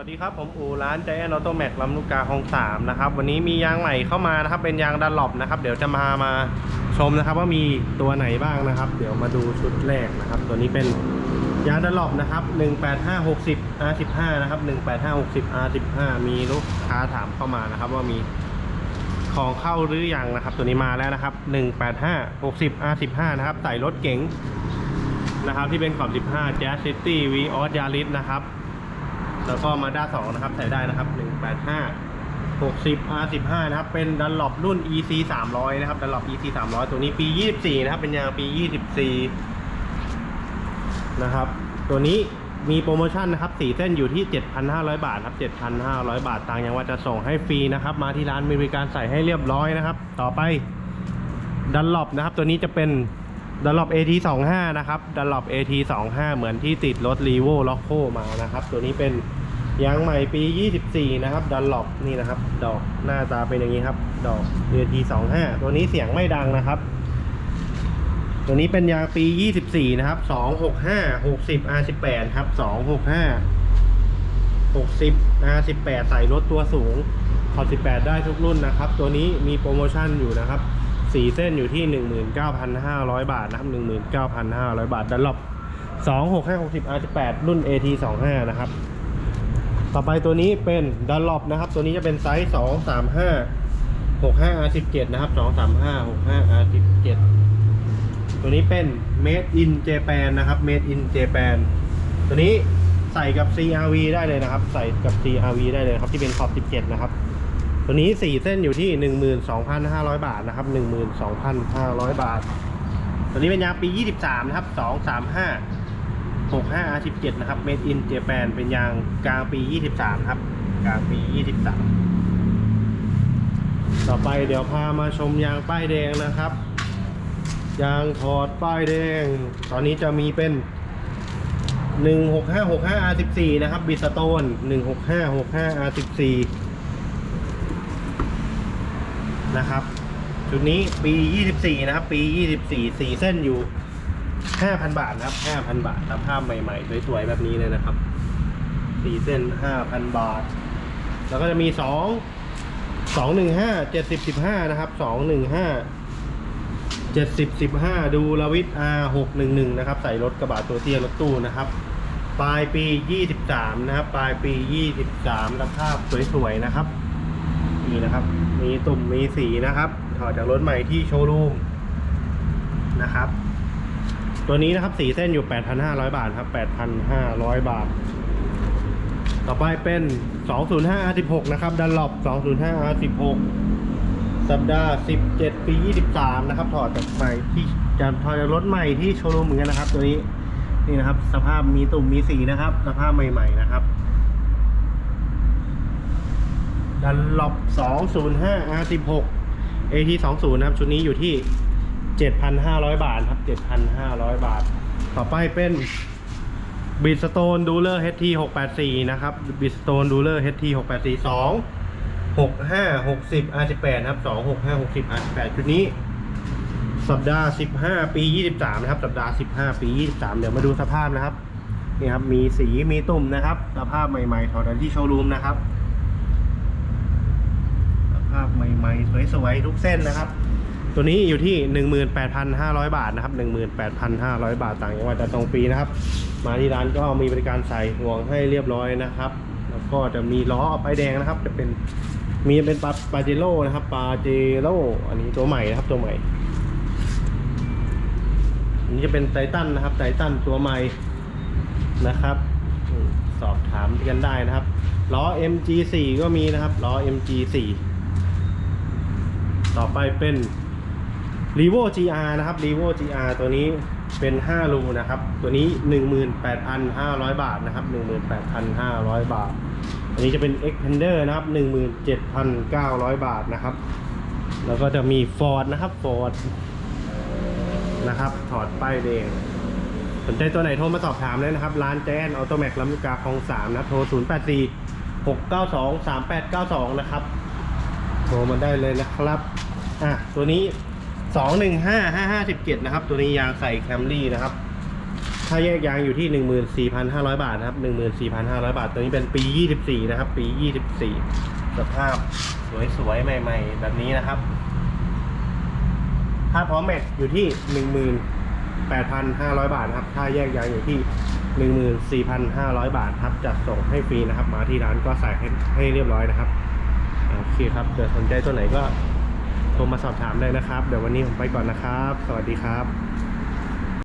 วัสดีครับ ผมอูร้านใจแอนออโตแม็กลำลูกกาคลองสามนะครับวันนี้มียางใหม่เข้ามานะครับเป็นยางดันหลบนะครับ เดี๋ยวจะมามาชมนะครับ ว่ามีตัวไหนบ้างนะครับ เดี๋ยวมาดูชุดแรกนะครับ ตัวนี้เป็นยางดันหลบนะครับ 18560 R15 นะครับ 18560 R15 มีลูกค้าถามเข้ามานะครับ ว่ามีของเข้าหรือยังนะครับ ตัวนี้มาแล้วนะครับ 18560 R15 นะครับใส่รถเก๋งนะครับที่เป็นขอบ 15 Jazz City v ีออสยาริสนะครับ แล้วก็มาด้า2นะครับใส่ได้นะครับ185 60 R15 นะครับ เป็นดันหลบรุ่น EC 300นะครับดันหลบ EC 300ตัวนี้ปี24นะครับ เป็นยางปี24นะครับ ตัวนี้มีโปรโมชั่นนะครับสีเส้นอยู่ที่ 7,500 บาทครับ 7,500 บาท ต่างยังว่าจะส่งให้ฟรีนะครับ มาที่ร้านมีบริการใส่ให้เรียบร้อยนะครับ ต่อไปดันหลบนะครับ ตัวนี้จะเป็นดันหลบ AT 25 นะครับดันหลบ AT 25 เหมือนที่ติดรถ r ีโวล็อกโคมานะครับ ตัวนี้เป็น ยางใหม่ปี 24 นะครับดันหลบนี่นะครับ ดอกหน้าตาเป็นอย่างนี้ครับ ดอก AT 25 ตัวนี้เสียงไม่ดังนะครับ ตัวนี้เป็นยางปี 24 นะครับ 265 60 R18 ครับ 265 60 R18 ใส่รถตัวสูงขอบ18 ได้ทุกรุ่นนะครับ ตัวนี้มีโปรโมชั่นอยู่นะครับสีเส้นอยู่ที่ 19,500 บาทนะครับ 19,500 บาทดันหลบ265 60 R18 รุ่น AT 25 นะครับ ต่อไปตัวนี้เป็นดันหลบนะครับ ตัวนี้จะเป็นไซส์ 235 65 R17 นะครับ 235 65 R17 ตัวนี้เป็น Made in Japan นะครับ Made in Japan ตัวนี้ใส่กับ CRV ได้เลยนะครับ ใส่กับ CRV ได้เลยครับที่เป็นขอบ17 นะครับ ตัวนี้ 4 เส้นอยู่ที่ 12,500 บาทนะครับ 12,500 บาท ตัวนี้เป็นยางปี 23 นะครับ 235 65 R17 นะครับ Made in Japan เป็นยางกลางปี 23 ครับ กลางปี 23 ต่อไปเดี๋ยวพามาชมยางป้ายแดงนะครับ ยางถอดป้ายแดง ตอนนี้จะมีเป็น 16565 R14 นะครับบิสโตน16565 R14 นะครับ ชุดนี้ปี 24 นะครับ ปี 24 4 เส้นอยู่ 5,000 บาทนะครับ 5,000 บาทสภาพใหม่ๆสวยๆแบบนี้เลยนะครับ4เส้น 5,000 บาท แล้วก็จะมี 2 215 70 15 นะครับ 215เจ็ดสิบสิบห้าดูลวิท R หกหนึ่งหนึ่งนะครับ ใส่รถกระบะตัวเตี้ยรถตู้นะครับ ปลายปียี่สิบสามนะครับ ปลายปียี่สิบสามสภาพสวยๆนะครับ นี่นะครับ มีตุ่มมีสีนะครับ ถอดจากรถใหม่ที่โชว์รูมนะครับ ตัวนี้นะครับสีเส้นอยู่ 8,500 บาทครับ 8,500 บาท ต่อไปเป็น 205 R16 นะครับดันหลบ205 R16 สัปดาห์ 17 ปี 23 นะครับ ถอดจากใหม่ที่จะถอดจากรถใหม่ที่โชว์รูมเหมือนกันนะครับ ตัวนี้ นี่นะครับ สภาพมีตุ่มมีสีนะครับ สภาพใหม่ ๆ นะครับดันหลบ205 R16 AT 20 นะครับ ชุดนี้อยู่ที่ 7,500 บาทครับ 7,500 บาท ต่อไปเป็นบิสโตนดูเลอร์ HT 684นะครับบิสโตนดูเลอร์ HT 684 2หกห้าหกสิบ R สิบแปดครับสองหกห้าหกสิบ R สิบแปดชุดนี้ สัปดาห์สิบห้าปียี่สิบสามนะครับ สัปดาห์สิบห้าปียี่สิบสามเดี๋ยวมาดูสภาพนะครับ นี่ครับ มีสี มีตุ่มนะครับ สภาพใหม่ๆถอดจากที่โชว์รูมนะครับ สภาพใหม่ๆ สวยๆ ทุกเส้นนะครับ ตัวนี้อยู่ที่ 18,500 บาทนะครับ 18,500 บาทต่างจังหวัดจะตรงฟรีนะครับ มาที่ร้านก็มีบริการใส่ห่วงให้เรียบร้อยนะครับ แล้วก็จะมีล้อป้ายแดงนะครับ จะเป็นมีเป็นปาปาเจโร่นะครับปาเจโร่อันนี้ตัวใหม่นะครับตัวใหม่อันนี้จะเป็นไททันนะครับไททันตัวใหม่นะครับ สอบถามกันได้นะครับล้อ MG4 ก็มีนะครับล้อ MG4 ต่อไปเป็น r e v o GR นะครับ r e v o GR ตัวนี้เป็น 5 รูนะครับ ตัวนี้ 18,500 บาทนะครับ 18,500 บาท อันนี้จะเป็น Expander นะครับ 17,900 บาทนะครับ แล้วก็จะมี Ford นะครับ Ford นะครับ ถอดป้ายแดงสนใจตัวไหนโทรมาสอบถามเลยนะครับ ร้านแจนออโตแม็กลำลูกกาคลอง3นะครับโทร 084 692 3892 นะครับ โทรมาได้เลยนะครับ อะ ตัวนี้ 215 557 นะครับ ตัวนี้ยางใส่แคมรี่นะครับ ถ้าแยกยางอยู่ที่ 14,500 บาทนะครับ 14,500 บาท ตัวนี้เป็นปี 24 นะครับ ปี 24 สภาพสวยๆ ใหม่ ๆ แบบนี้นะครับ ถ้าพร้อมแม็กอยู่ที่ 18,500 บาทครับ ถ้าแยกยางอยู่ที่ 14,500 บาทครับ จัดส่งให้ฟรีนะครับ มาที่ร้านก็ใส่ให้ให้เรียบร้อยนะครับ โอเคครับเดี๋ยวสนใจตัวไหนก็ โทรมาสอบถามได้นะครับ เดี๋ยววันนี้ผมไปก่อนนะครับ สวัสดีครับ